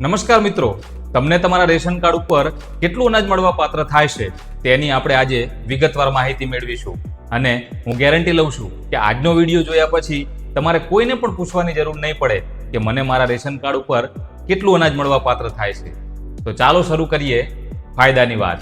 નમસ્કાર મિત્રો. તમને તમારા રેશન કાર્ડ ઉપર કેટલું અનાજ મળવા પાત્ર થાય છે તેની આપણે આજે વિગતવાર માહિતી મેળવીશું. અને હું ગેરંટી લઉં છું કે આજનો વીડિયો જોયા પછી તમારે કોઈને પણ પૂછવાની જરૂર નહીં પડે કે મને મારા રેશન કાર્ડ ઉપર કેટલું અનાજ મળવા પાત્ર થાય છે. તો ચાલો શરૂ કરીએ ફાયદાની વાત.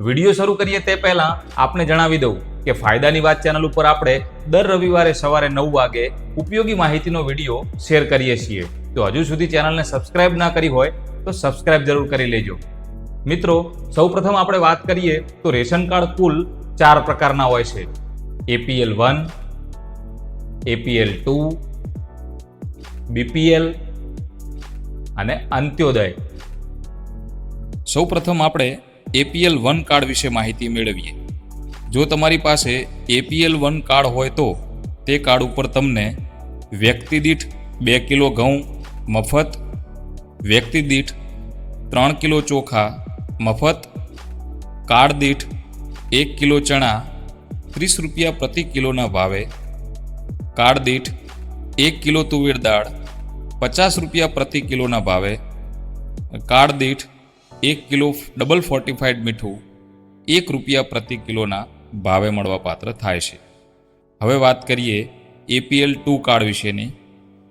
વીડિયો શરૂ કરીએ તે પહેલા આપને જણાવી દઉં કે ફાયદાની વાત ચેનલ ઉપર આપણે દર રવિવારે સવારે નવ વાગે ઉપયોગી માહિતીનો વીડિયો શેર કરીએ છીએ. તો હજુ સુધી ચેનલને સબસ્ક્રાઇબ ના કરી હોય તો સબસ્ક્રાઇબ જરૂર કરી લેજો. મિત્રો, સૌપ્રથમ આપણે વાત કરીએ તો રેશન કાર્ડ કુલ ચાર પ્રકારના હોય છે. APL one APL two BPL અને અંત્યોદય. સૌપ્રથમ આપણે એપીએલ વન કાર્ડ વિશે માહિતી મેળવીએ. જો તમારી પાસે એપીએલ વન કાર્ડ હોય તો તે કાર્ડ ઉપર તમને વ્યક્તિ દીઠ બે કિલો ઘઉં મફત, વ્યક્તિ દીઠ ત્રણ કિલો ચોખા મફત, કાર્ડ દીઠ એક કિલો ચણા ત્રીસ રૂપિયા પ્રતિ કિલોના ભાવે, કાર્ડ દીઠ એક કિલો તુવેર દાળ પચાસ રૂપિયા પ્રતિ કિલોના ભાવે, કાર્ડ દીઠ એક કિલો ડબલ ફોર્ટિફાઈડ મીઠું એક રૂપિયા પ્રતિ કિલોના ભાવે મળવા પાત્ર થાય છે. હવે વાત કરીએ એપીએલ ટુ કાર્ડ વિશેની.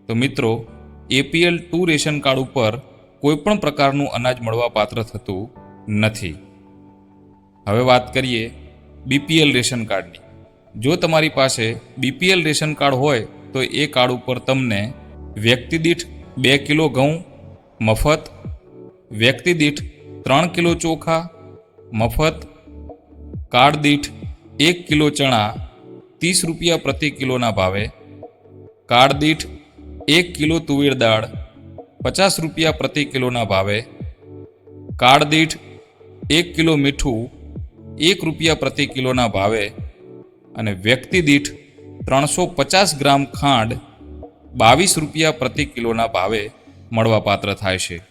તો મિત્રો એપીએલ ટુ રેશન કાર્ડ ઉપર કોઈપણ પ્રકારનું અનાજ મળવા પાત્ર થતું નથી. હવે વાત કરીએ બીપીએલ રેશન કાર્ડની. જો તમારી પાસે બીપીએલ રેશન કાર્ડ હોય, તો એ કાર્ડ ઉપર તમને વ્યક્તિ દીઠ બે કિલો ઘઉં, મફત, વ્યક્તિ દીઠ ત્રણ કિલો ચોખા, મફત, કાર્ડ દીઠ એક કિલો ચણા ત્રીસ રૂપિયા પ્રતિ કિલોના ભાવે. કાળદીઠ એક કિલો તુવેર દાળ પચાસ રૂપિયા પ્રતિ કિલોના ભાવે. કાળદીઠ એક કિલો મીઠું એક રૂપિયા પ્રતિ કિલોના ભાવે. અને વ્યક્તિ દીઠ ત્રણસો પચાસ ગ્રામ ખાંડ બાવીસ રૂપિયા પ્રતિ કિલોના ભાવે મળવાપાત્ર થાય છે.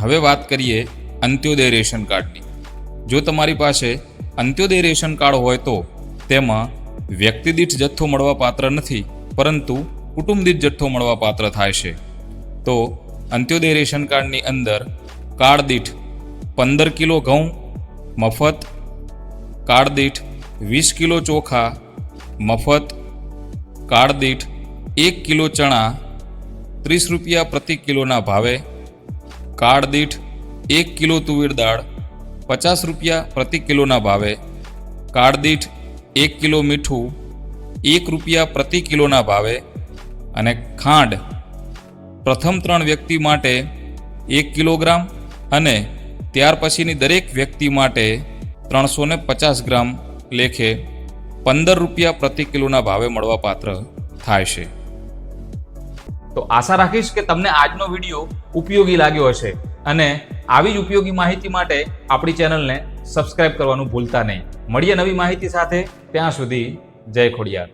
હવે વાત કરીએ અંત્યોદય રેશન કાર્ડની. જો તમારી પાસે અંત્યોદય રેશન કાર્ડ હોય તો તેમાં વ્યક્તિ દીઠ જથ્થો મળવા પાત્ર નથી, પરંતુ કુટુંબ દીઠ જથ્થો મળવા પાત્ર થાય છે. તો અંત્યોદય રેશન કાર્ડની અંદર કાર્ડ દીઠ પંદર કિલો ઘઉં, મફત કાર્ડ દીઠ વીસ કિલો ચોખા, મફત કાર્ડ દીઠ એક કિલો ચણા, ત્રીસ રૂપિયા પ્રતિ કિલોના ભાવે કાર્ડ દીઠ એક કિલો તુવેર દાળ પચાસ રૂપિયા પ્રતિ કિલોના ભાવે. કાળદીઠ એક કિલો મીઠું, એક રૂપિયા પ્રતિ કિલોના ભાવે અને ખાંડ પ્રથમ ત્રણ વ્યક્તિ માટે એક કિલોગ્રામ અને ત્યાર પછીની દરેક વ્યક્તિ માટે ત્રણસો પચાસ ગ્રામ લેખે પંદર રૂપિયા પ્રતિ કિલોના ભાવે મળવા પાત્ર થાય છે. તો આશા રાખીશ કે તમને આજનો વીડિયો ઉપયોગી લાગ્યો હશે અને આવી જ ઉપયોગી માહિતી માટે આપણી ચેનલને સબસ્ક્રાઇબ કરવાનું ભૂલતા નહીં. મળીએ નવી માહિતી સાથે. ત્યાં સુધી જય ખોડિયાર.